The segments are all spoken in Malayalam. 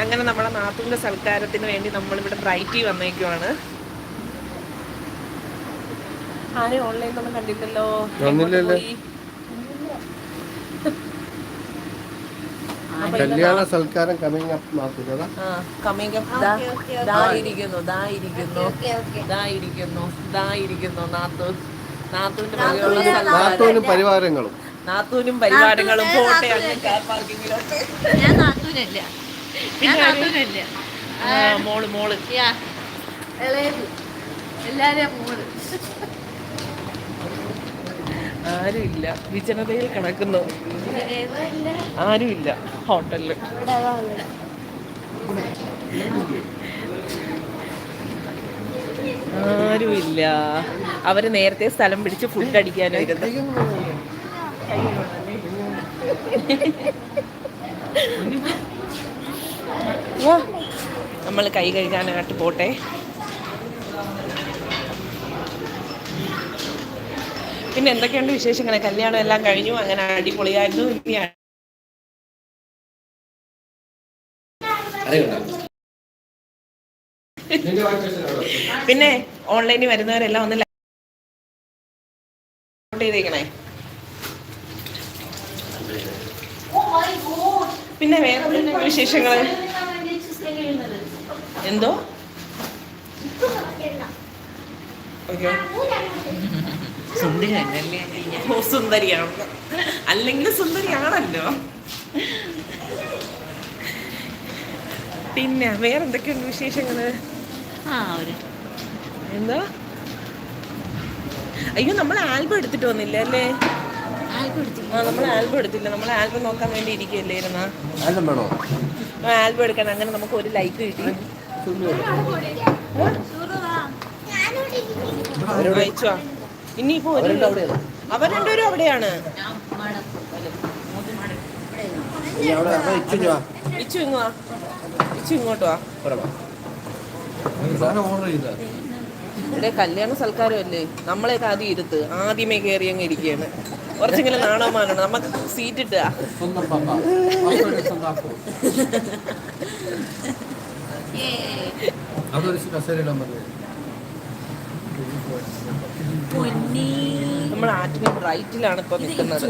അങ്ങനെ നമ്മുടെ നാത്തൂന്റെ സൽക്കാരത്തിന് വേണ്ടി നമ്മളിവിടെ ബ്രൈറ്റി വന്നേക്കുവാണ്. കണ്ടില്ലല്ലോ? അപ്പൊ ഇന്ന് കല്യാണ സൽക്കാരം കമ്മിങ് അപ്പ് coming up. ദാ ദാ ഇരിക്കുന്നു ദാ ഇരിക്കുന്നു. ദാ ഇരിക്കുന്നു ദാ ഇരിക്കുന്നു നാത്തു. നാത്തൂന്റെ. നാത്തോനും പരിവാരങ്ങളും. നാത്തൂനും പരിവാരങ്ങളും ഞാൻ നാത്തൂനല്ല. ഞാൻ മോൾ മോൾ. ആരുമില്ല. വിജനതയിൽ കിടക്കുന്നു. ആരുമില്ല. ഹോട്ടലിൽ. ആരുമില്ല. അവർ നേരത്തെ സ്ഥലം പിടിച്ച് ഫുഡ് അടിക്കാനായിരുന്നു നമ്മൾ കൈ കഴുകാനായിട്ട് പോട്ടെ. പിന്നെ എന്തൊക്കെയുണ്ട് വിശേഷങ്ങൾ കല്യാണം എല്ലാം കഴിഞ്ഞു. അങ്ങനെ അടിപൊളിയായിരുന്നു. പിന്നെ ഓൺലൈനിൽ വരുന്നവരെല്ലാം ഒന്ന് പിന്നെ വേറെ വിശേഷങ്ങൾ? എന്തോ? ഓക്കെ. ഓ സുന്ദരിയാണ്. അല്ലെങ്കിൽ സുന്ദരിയാണല്ലോ. പിന്നെ വേറെ എന്തൊക്കെയുണ്ട് വിശേഷങ്ങൾ? ആ ഒരു. എന്താ? അയ്യോ നമ്മൾ ആൽബം എടുത്തിട്ട് വന്നില്ല അല്ലേ? നമ്മൾ ആൽബം എടുത്തില്ല. നമ്മൾ ആൽബം നോക്കാൻ വേണ്ടി ഇരിക്കുകയല്ലേ ആൽബം എടുക്കണം. അങ്ങനെ നമുക്ക് ഒരു ലൈക്ക് കിട്ടി. ഇനിയിപ്പോ അവർ രണ്ടുപേരും അവിടെയാണ്. ഇച്ചു ഇങ്ങ് ഇച്ചു ഇങ്ങോട്ട് വാ. കല്യാണ സൽക്കാരം അല്ലേ? നമ്മളെയൊക്കെ ആദ്യം ഇരുത്ത്. ആദ്യമേ കയറി അങ്ങ് ഇരിക്കുകയാണ്. കുറച്ചെങ്കിലും നാണവമാനാണ് നമുക്ക് സീറ്റ് ഇട്ടാ. അതൊരു കസേരയിടാൻ പറഞ്ഞത് പൊന്നി. നമ്മൾ ആറ്റിന് റൈറ്റിലാണ് ഇപ്പൊ നിൽക്കുന്നത്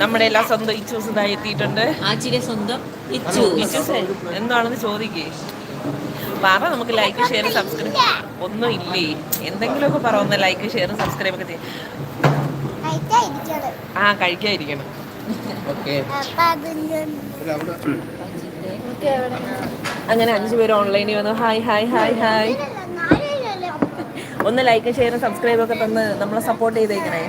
നമ്മുടെ എല്ലാ സ്വന്തം ഇച്ചൂസ് ഇതായി എത്തിയിട്ടുണ്ട്. ആച്ചിയിലെ സ്വന്തം ഇച്ചൂസ് എന്താണെന്ന് ചോദിക്കേ. പറ നമുക്ക് ലൈക്ക് ഷെയർ സബ്സ്ക്രൈബ് ഒന്നും ഇല്ലേ? എന്തെങ്കിലുമൊക്കെ പറ ഒന്ന് ലൈക്ക് ഷെയർ സബ്സ്ക്രൈബ് ഒക്കെ ചെയ്യാം. ആ കഴിക്കാതിരിക്കണം. അങ്ങനെ അഞ്ചു പേര് ഓൺലൈനിൽ വന്നു. ഹായ് ഹായ് ഹായ് ഹായ് ഒന്ന് ലൈക്ക് ഷെയറും സബ്സ്ക്രൈബ് ഒക്കെ തന്ന് നമ്മളെ സപ്പോർട്ട് ചെയ്തേക്കണേ.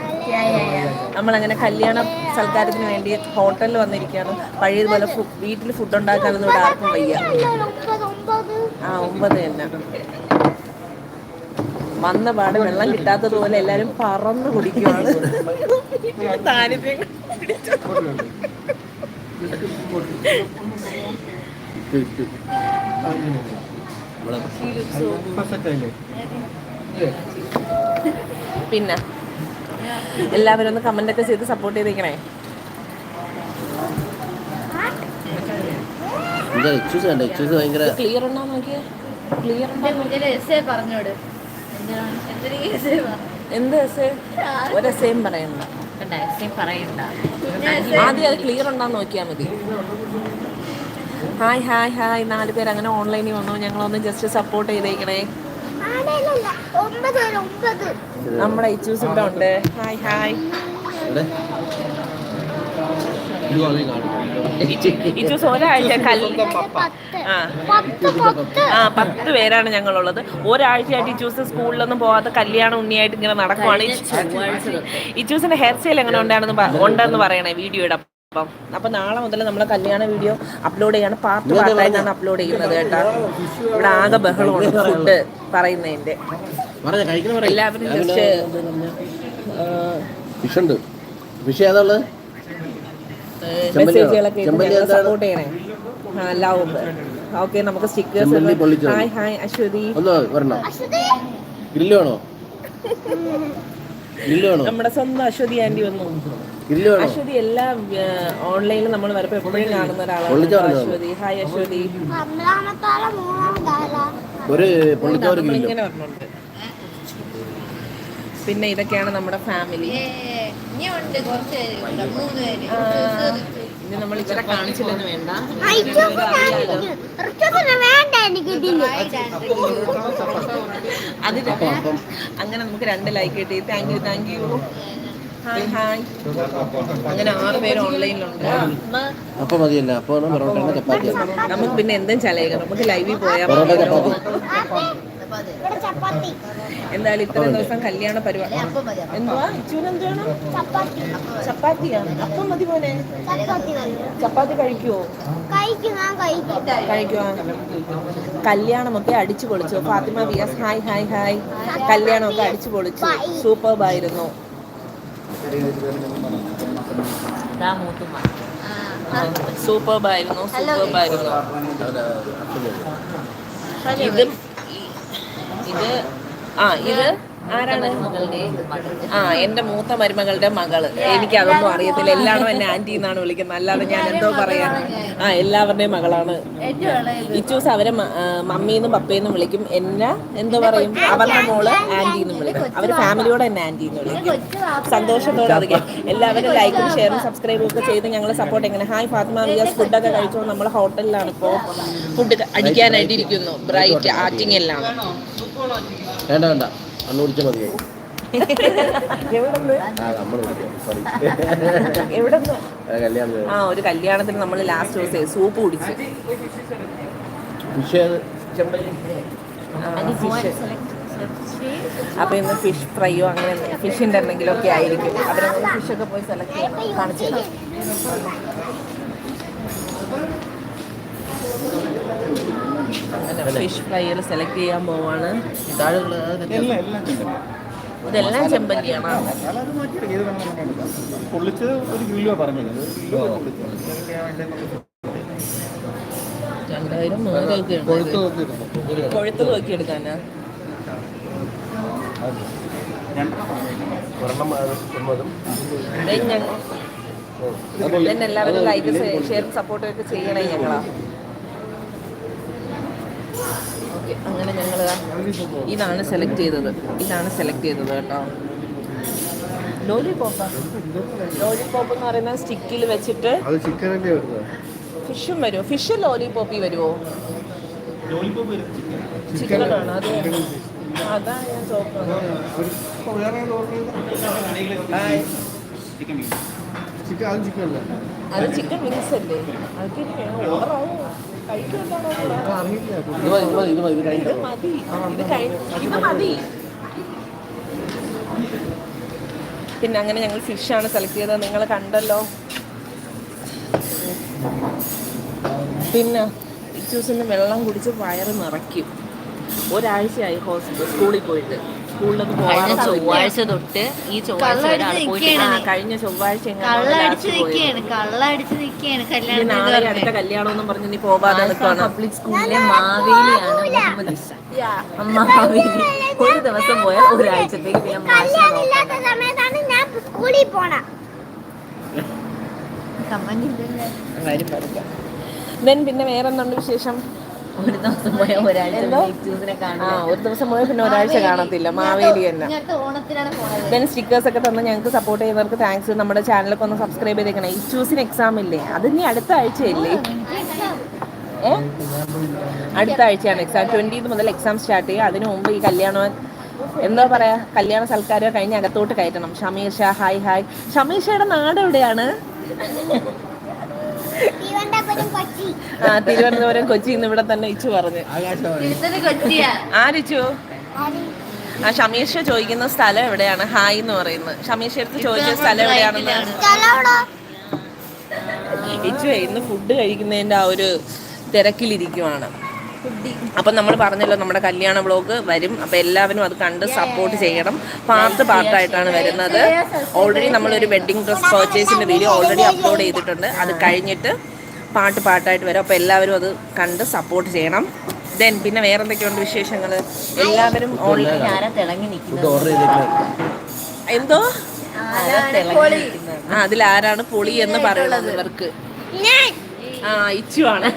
നമ്മളങ്ങനെ കല്യാണ സൽക്കാരത്തിന് വേണ്ടി ഹോട്ടലിൽ വന്നിരിക്കുകയാണ്. പഴയതുപോലെ വീട്ടിൽ ഫുഡ് ഉണ്ടാക്കാനൊന്നും ഇവിടെ ആർക്കും വയ്യ. ആ ഒമ്പത് തന്നെ. വന്ന പാട് വെള്ളം കിട്ടാത്തതുപോലെ എല്ലാരും പറന്ന് കുടിക്കുവാണ്. പിന്നെ എല്ലാവരും ഒന്ന് കമന്റ് ഒക്കെ ചെയ്ത് സപ്പോർട്ട് ചെയ്തേക്കണേ ക്ലിയർ ഉണ്ടോ നോക്കിയേ. ക്ലിയർ ഉണ്ടോ പറഞ്ഞോട്. എന്ത് എസ് ഒരു എസ്സേയും പറയണ്ട കണ്ട എസ്സേ പറയണ്ട. ആദ്യം അത് ക്ലിയർ ഉണ്ടോന്ന് നോക്കിയാൽ മതി. Hi hi hi. നാല് പേര് അങ്ങനെ ഓൺലൈനിൽ വന്നു. ഞങ്ങളൊന്ന് ജസ്റ്റ് സപ്പോർട്ട് ചെയ്തേക്കണേ. നമ്മുടെ ഇച്ചൂസ് ഇവിടെ ഉണ്ട്. ഹായ് ഹായ് എവിടെ ഇത് വാങ്ങി കാണും ഇച്ചൂസ് ഒരാഴ്ച കല്ല് പത്ത്. ആ. പത്ത് പേരാണ് ഞങ്ങളുള്ളത്. ഒരാഴ്ചയായിട്ട് ഇച്ചൂസ് സ്കൂളിലൊന്നും പോകാത്ത കല്യാണം ഉണ്ണിയായിട്ട് ഇങ്ങനെ നടക്കുവാണ്. ഇച്ചൂസിന്റെ ഹെയർ സ്റ്റൈൽ എങ്ങനെ ഉണ്ടാണെന്ന് ഉണ്ടെന്ന് പറയണേ വീഡിയോയുടെ അപ്പം. അപ്പൊ നാളെ മുതൽ നമ്മളെ കല്യാണ വീഡിയോ അപ്ലോഡ് ചെയ്യാണ്. പാർട്ട് പാർട്ടായിട്ടാണ് അപ്ലോഡ് ചെയ്യുന്നത് കേട്ടോ. ഇവിടെ ആകെ ബഹളമാണ് ഫുഡ് പറയുന്നതിന്റെ എല്ലാവരും ജസ്റ്റ് ഫിഷ് ഉണ്ട് ഫിഷ് ഏതാ ഉള്ളത്? മെസ്സേജുകളൊക്കെ? സപ്പോർട്ട് ചെയ്യണേ. ആ ലവ് ഓക്കെ നമുക്ക് സ്റ്റിക്കേഴ്സ്? Hi hi Aswathy. ഒന്ന് വരണോ? അശ്വതി ഗ്രില്ല് വേണോ? നമ്മുടെ സ്വന്തം അശ്വതി ആന്റി വന്നു. അശ്വതി എല്ലാം ഓൺലൈനിൽ നമ്മൾ വരപ്പോ എപ്പോഴും കാണുന്ന ഒരാളാണ് അശ്വതി. ഹായ് അശ്വതി. ഒരു നമ്മളിങ്ങനെ പറഞ്ഞുണ്ട് പിന്നെ ഇതൊക്കെയാണ് നമ്മുടെ ഫാമിലി ഇനി കുറച്ച് ഉണ്ട് മൂന്ന് പേര് ഇത് നമ്മൾ ഇച്ചിരി കാണിച്ചില്ലെന്ന് വേണ്ട. വേണ്ട എനിക്ക്. ഇതിന് അതിന് അങ്ങനെ നമുക്ക് രണ്ട് ലൈക്ക് കിട്ടി. Thank you thank you hi hi അങ്ങനെ ആറ് പേര് ഓൺലൈനിലുണ്ട് അപ്പൊ മതിയല്ല. അപ്പൊ പൊറോട്ട ചപ്പാത്തി നമുക്ക് പിന്നെ എന്തും ചലയിക്കാം നമുക്ക് ലൈവിൽ പോയാൽ എന്തായാലും ഇത്രയും ദിവസം കല്യാണ പരിപാടി. എന്തുവാ? ഇച്ചൂന് എന്ത് വേണം ചപ്പാത്തി. ചപ്പാത്തിയാണ്. അപ്പം മതി പോലെ ചപ്പാത്തി കഴിക്കും. ചപ്പാത്തി കഴിക്കുവോ? കഴിക്കുവാ? കല്യാണമൊക്കെ അടിച്ചു പൊളിച്ചു. Fathima Viyas hi hi hi. കല്യാണമൊക്കെ അടിച്ചു പൊളിച്ചു. സൂപ്പർബ് ആയിരുന്നു സൂപ്പർബായിരുന്നു ഇതും ഇത് ആ ഇത് ആരാണ്? ആ എന്റെ മൂത്ത മരുമകളുടെ മകൾ. എനിക്ക് അതൊന്നും അറിയത്തില്ല. എല്ലാവരും എന്നെ ആന്റി എന്നാണ് വിളിക്കുന്നത്. അല്ലാതെ ഞാൻ എന്തോ പറയാൻ ആ എല്ലാവരുടെയും മകളാണ്. ഇച്ചൂസ് അവരെ മമ്മിന്നും പപ്പയെന്നും വിളിക്കും. എന്നെ എന്തോ പറയും? അവരുടെ മോൾ ആന്റി എന്നും വിളിക്കും. അവർ ഫാമിലിയോടെ എന്നെ ആന്റി എന്ന് വിളിക്കും. സന്തോഷത്തോടെ അറിയാം എല്ലാവരും ലൈക്കും ഷെയറും സബ്സ്ക്രൈബും ഒക്കെ ചെയ്ത് ഞങ്ങളെ സപ്പോർട്ട് എങ്ങനെ ഹായ് ഫാത്തിമ റിയാസ് ഫുഡൊക്കെ കഴിച്ചോ? നമ്മൾ ഹോട്ടലിലാണ് ഇപ്പോൾ ഫുഡ് അടിക്കാനായിട്ട് ഇരിക്കുന്നു ബ്രൈറ്റ് ആറ്റിംഗ് എല്ലാം. വേണ്ട വേണ്ട. അന്ന് കുടിച്ചാൽ മതിയായി ആ ഒരു കല്യാണത്തിന് നമ്മൾ ലാസ്റ്റ് ദിവസം സൂപ്പ് കുടിച്ച്. ഫിഷ് അപ്പൊ ഇന്ന് ഫിഷ് ഫ്രൈയോ അങ്ങനെ ഫിഷിന്റെ എന്തെങ്കിലും ഒക്കെ ആയിരിക്കും അവരെ ഫിഷൊക്കെ പോയി സെലക്ട് ചെയ്യണം കാണിച്ചു തരാം. ഫിഷ് ഫ്രൈകൾ സെലക്ട് ചെയ്യാൻ പോവാണ്. ഇതെല്ലാം ചെമ്പല്ലിയാണ്? ഒരു കിലോ പറഞ്ഞത് രണ്ടായിരം കൊഴുത്ത് നോക്കി എടുക്കാനാ? എല്ലാവരും ലൈക്ക് ഷെയർ സപ്പോർട്ടും ഒക്കെ ചെയ്യണേ ഞങ്ങളാ. ഓക്കെ അങ്ങനെ ഞങ്ങൾ ഇതാണ് സെലക്ട് ചെയ്തത്. ഇതാണ് സെലക്ട് ചെയ്തത് കേട്ടോ. ലോലിപോപ്പ് ലോലിപോപ്പ് എന്ന് പറയുന്നത് സ്റ്റിക്കിൽ വെച്ചിട്ട് അത് ഫിഷും വരുമോ ഫിഷ് ലോലിപോപ്പി വരുമോ ചിക്കനാണ് അത് അതാ ഞാൻ ചോദിക്കുന്നത് അത് ചിക്കൻ അത് വിങ്സ് അല്ലേ? അതൊക്കെ ഓർഡർ കഴിക്കുന്നുണ്ടാണോ പിന്നെ അങ്ങനെ ഞങ്ങൾ ഫിഷാണ് സെലക്ട് ചെയ്തത്. നിങ്ങൾ കണ്ടല്ലോ. പിന്നെ ഇച്ചൂസിന് വെള്ളം കുടിച്ച് വയറ് നിറയ്ക്കും. ഒരാഴ്ചയായി ഹോസ്പിറ്റൽ സ്കൂളിൽ പോയിട്ട്. സ്കൂളിലൊന്നും കഴിഞ്ഞ ചൊവ്വാഴ്ച തൊട്ട് ഈ ചൊവ്വാഴ്ച വരെ ആ, കഴിഞ്ഞ ചൊവ്വാഴ്ച എങ്ങാണ്ടാണ് കള്ളടിച്ച് last പോയത്. നിൽക്കുകയാണ് കള്ളടിച്ച് നിൽക്കുകയാണ് ഇനി കല്യാണം നാളെ അടുത്ത കല്യാണം എന്നും പറഞ്ഞ് നീ പോവാതെ പബ്ലിക് സ്കൂളിലെ മാവേലിയാണ് മുഹമ്മദ് ഇഷ. മാവേലി. ഒരു ദിവസം പോയാൽ ഒരാഴ്ചത്തേക്ക് പിന്നെ മാഷിനെ കല്യാണം നോക്കണം. ഇല്ലാത്ത സമയത്താണ് ഞാൻ സ്കൂളിൽ പോണ. പിന്നെ വേറെ എന്തുണ്ട് വിശേഷം? ഒരു ദിവസം പോയാൽ ഒരാഴ്ച? ഇച്ചൂസിനെ ആ ഒരു ദിവസം പോയാൽ പിന്നെ ഒരാഴ്ച കാണത്തില്ല. മാവേലി തന്നെ. ഇങ്ങനത്തെ ഓണത്തിനാണ് പോണത്. ദെൻ സ്റ്റിക്കേഴ്സ് ഒക്കെ തന്ന് ഞങ്ങൾക്ക് സപ്പോർട്ട് ചെയ്തവർക്ക് താങ്ക്സ് നമ്മുടെ ചാനലൊക്കെ ഒന്ന് സബ്സ്ക്രൈബ് ചെയ്തേക്കണേ. ഈ ചൂസിന് എക്സാം ഇല്ലേ? അത് ഇനി അടുത്ത ആഴ്ചയല്ലേ? ഏ? അടുത്ത ആഴ്ചയാണ് എക്സാം ട്വന്റീത് മുതൽ എക്സാം സ്റ്റാർട്ട് ചെയ്യുക. അതിനു മുമ്പ് ഈ കല്യാണം എന്താ പറയാ? കല്യാണ സൽക്കാരം കഴിഞ്ഞ് അകത്തോട്ട് കയറ്റണം. ഷമീർ ഷാ ഹായ് ഹായ് ഷമീർ ഷയുടെ നാട് എവിടെയാണ് ആ തിരുവനന്തപുരം കൊച്ചി ഇന്ന് ഇവിടെ തന്നെ ഇച്ചു പറഞ്ഞു. ആരിച്ചു? ആ ഷമീഷ ചോദിക്കുന്ന സ്ഥലം എവിടെയാണ്? ഹായ് എന്ന് പറയുന്നത്. ഷമീഷ അടുത്ത് ചോദിച്ച സ്ഥലം എവിടെയാണെന്ന്? ഇച്ചു ഇന്ന് ഫുഡ് കഴിക്കുന്നതിന്റെ ആ ഒരു തിരക്കിലിരിക്കുവാണ്. അപ്പം നമ്മൾ പറഞ്ഞല്ലോ നമ്മുടെ കല്യാണ വ്ളോഗ് വരും. അപ്പം എല്ലാവരും അത് കണ്ട് സപ്പോർട്ട് ചെയ്യണം. പാർട്ട് പാർട്ടായിട്ടാണ് വരുന്നത്. ഓൾറെഡി നമ്മളൊരു വെഡ്ഡിങ് ഡ്രസ് പർച്ചേസിന്റെ വീഡിയോ ഓൾറെഡി അപ്ലോഡ് ചെയ്തിട്ടുണ്ട്. അത് കഴിഞ്ഞിട്ട് പാട്ട് പാട്ടായിട്ട് വരും. അപ്പോൾ എല്ലാവരും അത് കണ്ട് സപ്പോർട്ട് ചെയ്യണം. ദെൻ പിന്നെ വേറെ എന്തൊക്കെയുണ്ട് വിശേഷങ്ങൾ എല്ലാവരും എന്തോ? ആരാണ് പൊളി? ആ അതിലാരാണ് പൊളി എന്ന് പറയുന്നത് ഇവർക്ക്. ഞാൻ ആ ഇച്ചു ആണ്.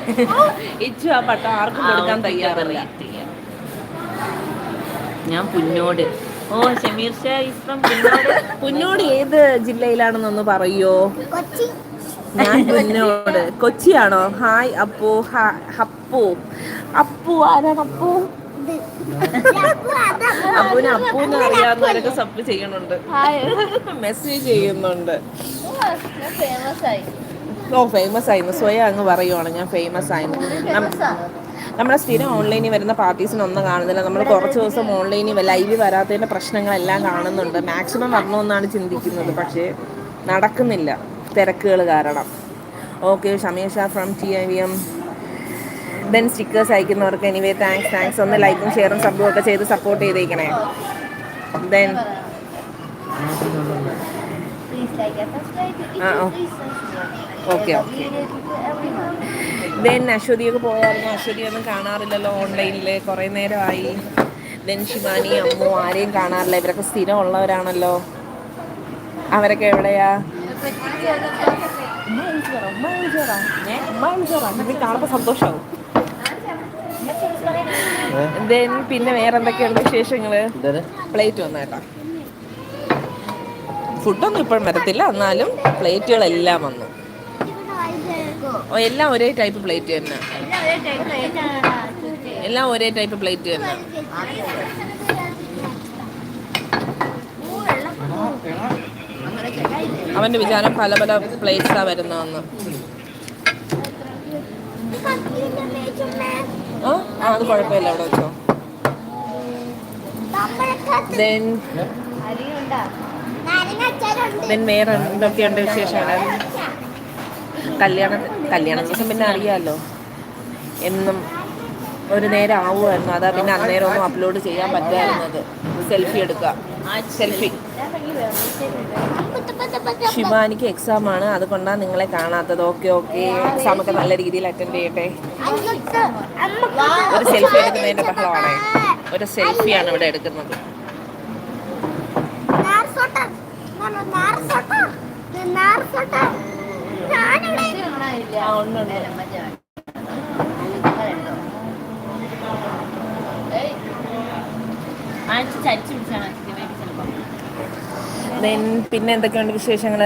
ഇച്ചു ആ പട്ടം ആർക്കും കൊടുക്കാൻ തയ്യാറല്ല. ഞാൻ പുന്നോട്. ഓ ഷമീർ ഷാ is പുന്നോട്. പുന്നോട് ഏത് ജില്ലയിലാണെന്നൊന്ന് പറയോ? കൊച്ചി. ഞാൻ പുന്നോട്. കൊച്ചിയാണോ? ഹായ് അപ്പു അപ്പു അപ്പു ആരാണ് അപ്പു? അപ്പുവിന് അപ്പൂന്ന് അറിയാവുന്നവരൊക്കെ സബ് ചെയ്യുന്നുണ്ട്. മെസ്സേജ് ചെയ്യുന്നുണ്ട്. ഫേമസ് ആയി. ഓ ഫേമസ് ആയിരുന്നു സ്വയം അങ്ങ് പറയുവാണ് ഞാൻ ഫേമസ് ആയിരുന്നു നമ്മുടെ സ്ഥിരം ഓൺലൈനിൽ വരുന്ന പാർട്ടീസിനൊന്നും കാണുന്നില്ല. നമ്മൾ കുറച്ച് ദിവസം ഓൺലൈനിൽ ലൈവ് വരാത്തതിന്റെ പ്രശ്നങ്ങളെല്ലാം കാണുന്നുണ്ട്. മാക്സിമം വരണമെന്നാണ് ചിന്തിക്കുന്നത്. പക്ഷേ നടക്കുന്നില്ല. തിരക്കുകൾ കാരണം. Okay Shameesha from T I V M then stickers അയക്കുന്നവർക്ക് anyway thanks thanks ഒന്ന് ലൈക്കും ഷെയറും സബ്ബും ഒക്കെ ചെയ്ത് സപ്പോർട്ട് ചെയ്തേക്കണേ. ദെൻ പ്ലീസ് ലൈക്ക് സബ്സ്ക്രൈബ് ആ, ഓ. Okay okay. ദെൻ അശ്വതിയൊക്കെ പോയായിരുന്നു അശ്വതി ഒന്നും കാണാറില്ലല്ലോ ഓൺലൈനിൽ കുറേ നേരമായി. ദെൻ ശിവാനി അമ്മു ആരെയും കാണാറില്ല. ഇവരൊക്കെ സ്ഥിരം ഉള്ളവരാണല്ലോ അവരൊക്കെ എവിടെയാ? കാണുമ്പോൾ സന്തോഷമാവും ദെൻ പിന്നെ വേറെ എന്തൊക്കെയുണ്ട് വിശേഷങ്ങൾ പ്ലേറ്റ് വന്നേട്ടാ. ഫുഡൊന്നും ഇപ്പോഴും വരത്തില്ല. എന്നാലും പ്ലേറ്റുകളെല്ലാം വന്നു. എല്ലാം ഒരേ ടൈപ്പ് പ്ലേറ്റ് തന്നെ. എല്ലാം ഒരേ ടൈപ്പ് പ്ലേറ്റ് തന്നെ. അവന്റെ വിചാരം പല പല പ്ലേറ്റ്സാ വരുന്നതെന്ന്. ആ അത് കുഴപ്പമില്ല. അവിടെ വെച്ചോ. ദെൻ ദെൻ വേറെ എന്തൊക്കെയുണ്ട് വിശേഷങ്ങൾ? കല്യാണം കല്യാണ ദിവസം പിന്നെ അറിയാമല്ലോ എന്നും ഒരു നേരം ആവുമായിരുന്നു. അതാ പിന്നെ അന്നേരം ഒന്നും അപ്ലോഡ് ചെയ്യാൻ പറ്റായിരുന്നത് സെൽഫി എടുക്കുക. സെൽഫി ശിവാനിക്ക് എക്സാം ആണ്. അതുകൊണ്ടാണ് നിങ്ങളെ കാണാത്തത്. ഓക്കെ ഓക്കെ എക്സാം ഒക്കെ നല്ല രീതിയിൽ അറ്റൻഡ് ചെയ്യട്ടെ. ഒരു സെൽഫി എടുക്കുന്നതിന്റെ ബഹളമാണ്. ഒരു സെൽഫിയാണ് ഇവിടെ എടുക്കുന്നത് ആ, ഉണ്ട്, ഉണ്ട്. ചരിച്ചു പിടിച്ചാണ് ചിലപ്പോൾ Then പിന്നെ എന്തൊക്കെയുണ്ട് വിശേഷങ്ങൾ?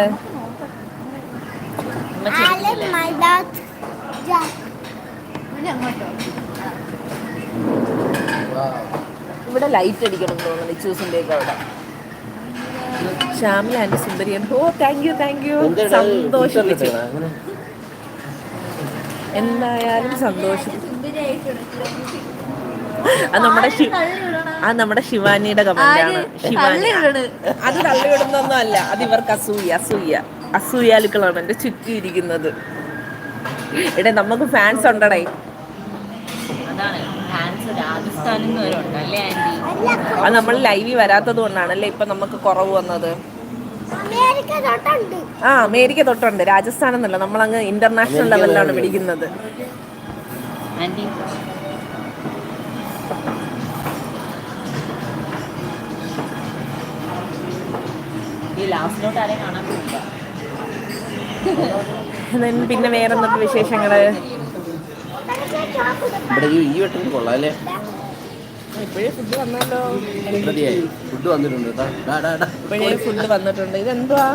ഇവിടെ ലൈറ്റ് അടിക്കണം തോന്നുന്നു ചൂസിന്റെ ഒക്കെ അവിടെ. ശ്യാമില ആൻഡ് സുന്ദരിയൻ ഓ താങ്ക് യു താങ്ക് യു സന്തോഷിപ്പിച്ചു. എന്തായാലും സന്തോഷം. അത് നമ്മുടെ അത് നമ്മുടെ ശിവാനിയുടെ കമന്റ് ആണ് ശിവാനി. അത് തള്ളിവിടുന്നൊന്നും അല്ല. അത് ഇവർക്ക് അസൂയ അസൂയ. അസൂയാലുക്കളാണ് എന്റെ ചുറ്റി ഇരിക്കുന്നത് എടേ നമുക്ക് ഫാൻസ് ഉണ്ടടേ. അതാണ്. ഫാൻസ് രാജസ്ഥാനിൽ നിന്ന് വരെ ഉണ്ട് അല്ലേ ആന്റി അത് നമ്മൾ ലൈവിൽ വരാത്തത് കൊണ്ടാണല്ലേ ഇപ്പൊ നമുക്ക് കുറവ് വന്നത്? അമേരിക്ക തൊട്ടുണ്ട്. ആ അമേരിക്ക തൊട്ടുണ്ട്. രാജസ്ഥാൻ എന്നല്ല നമ്മൾ അങ്ങ് ഇന്റർനാഷണൽ ലെവലിലാണ് പിടിക്കുന്നത്. പിന്നെ വേറെ എന്തൊക്കെ വിശേഷങ്ങൾ ഇവിടെ ഈ ഈ വെട്ടം കൊള്ളാം അല്ലേ? ഇപ്പോഴേ ഫുഡ് വന്നല്ലോ. പ്രതിയായി ഫുഡ് വന്നിട്ടുണ്ട് ഡാ, ഡാ, ഡാ. ഇപ്പോഴേ ഫുഡ് വന്നിട്ടുണ്ട്. ഇതെന്തുവാ?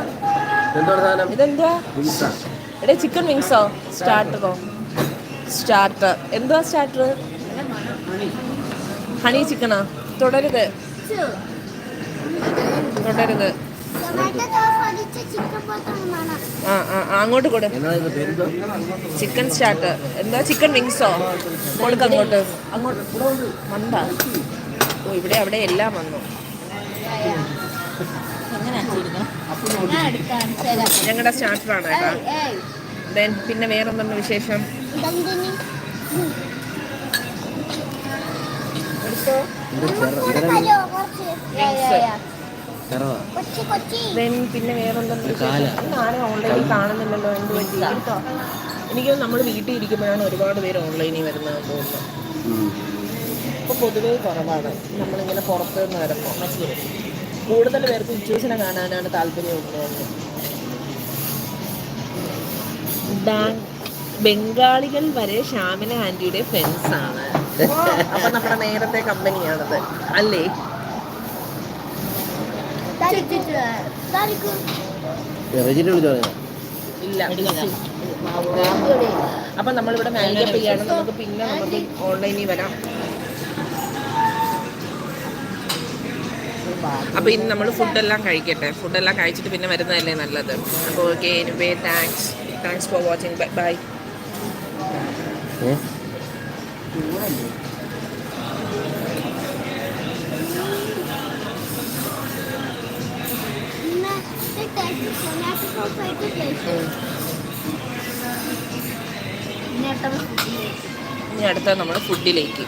എന്താണ് സാധനം? ഇതെന്തുവാ? എടേ ചിക്കൻ വിങ്സോ സ്റ്റാർട്ടറോ സ്റ്റാർട്ടർ എന്തുവാ സ്റ്റാർട്ടർ ഹണി ചിക്കനാ തുടരുത്. തുടരുത്. ആ ആ അങ്ങോട്ട് കൊടു. ചിക്കൻ സ്റ്റാർട്ടർ എന്താ? ചിക്കൻ വിങ്സോ കൊടുക്ക അങ്ങോട്ട്. അങ്ങോട്ട്. മന്ത? ഓ ഇവിടെ അവിടെ എല്ലാം വന്നു. ഞങ്ങളുടെ സ്റ്റാർട്ടറാണ് കേട്ടോ. ദെൻ പിന്നെ വേറെന്താണ് വിശേഷം? എടുത്തോ? ദെൻ പിന്നെ വേറെന്താണ് ഒരു കാല. വിശേഷം ഇന്ന് ആരും ഓൺലൈനിൽ കാണുന്നില്ലല്ലോ എന്ത് പറ്റി? കേട്ടോ എനിക്ക് നമ്മൾ വീട്ടിൽ ഇരിക്കുമ്പോഴാണ് ഒരുപാട് പേര് ഓൺലൈനിൽ വരുന്നത് തോന്നുന്നു. ഇപ്പൊ ഇപ്പോൾ പൊതുവേ കുറവാണ്. നമ്മളിങ്ങനെ പുറത്ത് നിന്ന് വരുമ്പോൾ കൂടുതൽ പേർക്ക് ഇച്ചൂസിനെ കാണാനാണ് താല്പര്യമുള്ളത് ബംഗാളികൾ വരെ ശ്യാമിന ആന്റിയുടെ ഫ്രണ്ട്സ് ആണ്. അപ്പൊ നമ്മുടെ നേരത്തെ കമ്പനിയാണത് അല്ലേ? ഇല്ല. അപ്പൊ നമ്മളിവിടെ മാനേജപ്പ് ചെയ്യാണ് നമുക്ക് പിന്നെ നമുക്ക് ഓൺലൈനിൽ വരാം. അപ്പൊ ഇനി നമ്മൾ ഫുഡെല്ലാം കഴിക്കട്ടെ. ഫുഡെല്ലാം കഴിച്ചിട്ട് പിന്നെ വരുന്നതല്ലേ നല്ലത്. അപ്പോൾ okay anyway thanks thanks for watching bye bye ഇനി അടുത്ത നമ്മുടെ ഫുഡിലേക്ക്